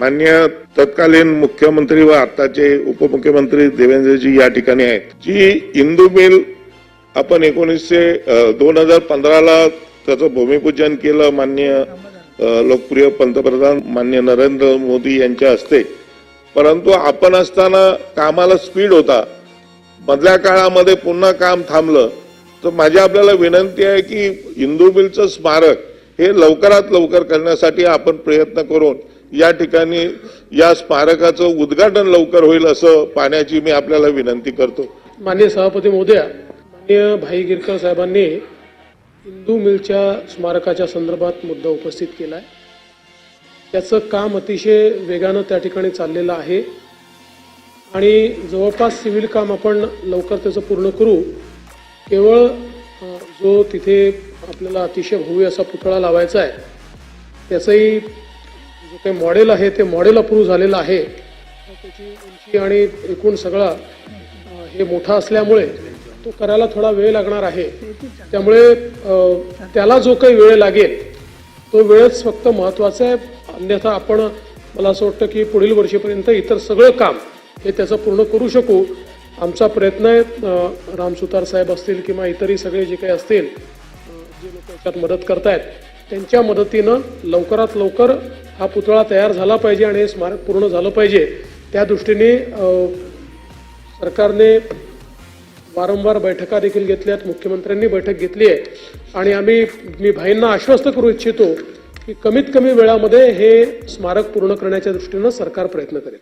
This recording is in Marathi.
मान्य तत्कालीन मुख्यमंत्री व आताचे उपमुख्यमंत्री देवेंद्रजी या ठिकाणी आहेत. जी इंदू मिल आपण एकोणीसशे दोन हजार पंधराला त्याचं भूमिपूजन केलं मान्य लोकप्रिय पंतप्रधान मान्य नरेंद्र मोदी यांच्या हस्ते. परंतु आपण असताना कामाला स्पीड होता. मधल्या काळामध्ये पुन्हा काम थांबलं. तर माझी आपल्याला विनंती आहे की इंदू मिलचं स्मारक हे लवकरात लवकर करण्यासाठी आपण प्रयत्न करून या ठिकाणी या स्मारकाचं उद्घाटन लवकर होईल असं पाण्याची मी आपल्याला विनंती करतो. माननीय सभापती महोदया माननीय भाई गिरकर साहेबांनी हिंदू मिलच्या स्मारकाच्या संदर्भात मुद्दा उपस्थित केला आहे त्याचं काम अतिशय वेगानं त्या ठिकाणी चाललेलं आहे. आणि जवळपास सिव्हिल काम आपण लवकर त्याचं पूर्ण करू. केवळ जो तिथे आपल्याला अतिशय भव्य असा पुतळा लावायचा आहे त्याचंही ते मॉडेल आहे ते मॉडेल अप्रूव्ह झालेलं आहे. त्याची उंची आणि एकूण सगळा हे मोठा असल्यामुळे तो करायला थोडा वेळ लागणार आहे. त्यामुळे त्याला जो काही वेळ लागेल तो वेळच फक्त महत्त्वाचा आहे. अन्यथा आपण मला असं वाटतं की पुढील वर्षीपर्यंत इतर सगळं काम हे त्याचं पूर्ण करू शकू. आमचा प्रयत्न आहे रामसुतार साहेब असतील किंवा इतरही सगळे जे काही असतील जे लोक याच्यात मदत करतायत त्यांच्या मदतीनं लवकरात लवकर हा पुतळा तयार झाला पाहिजे आणि हे स्मारक पूर्ण झालं पाहिजे. त्या दृष्टीने सरकारने वारंवार बैठका देखील घेतल्यात मुख्यमंत्र्यांनी बैठक घेतली आहे. आणि आम्ही मी भाईंना आश्वस्त करू इच्छितो की कमीत कमी वेळामध्ये हे स्मारक पूर्ण करण्याच्या दृष्टीनं सरकार प्रयत्न करेल.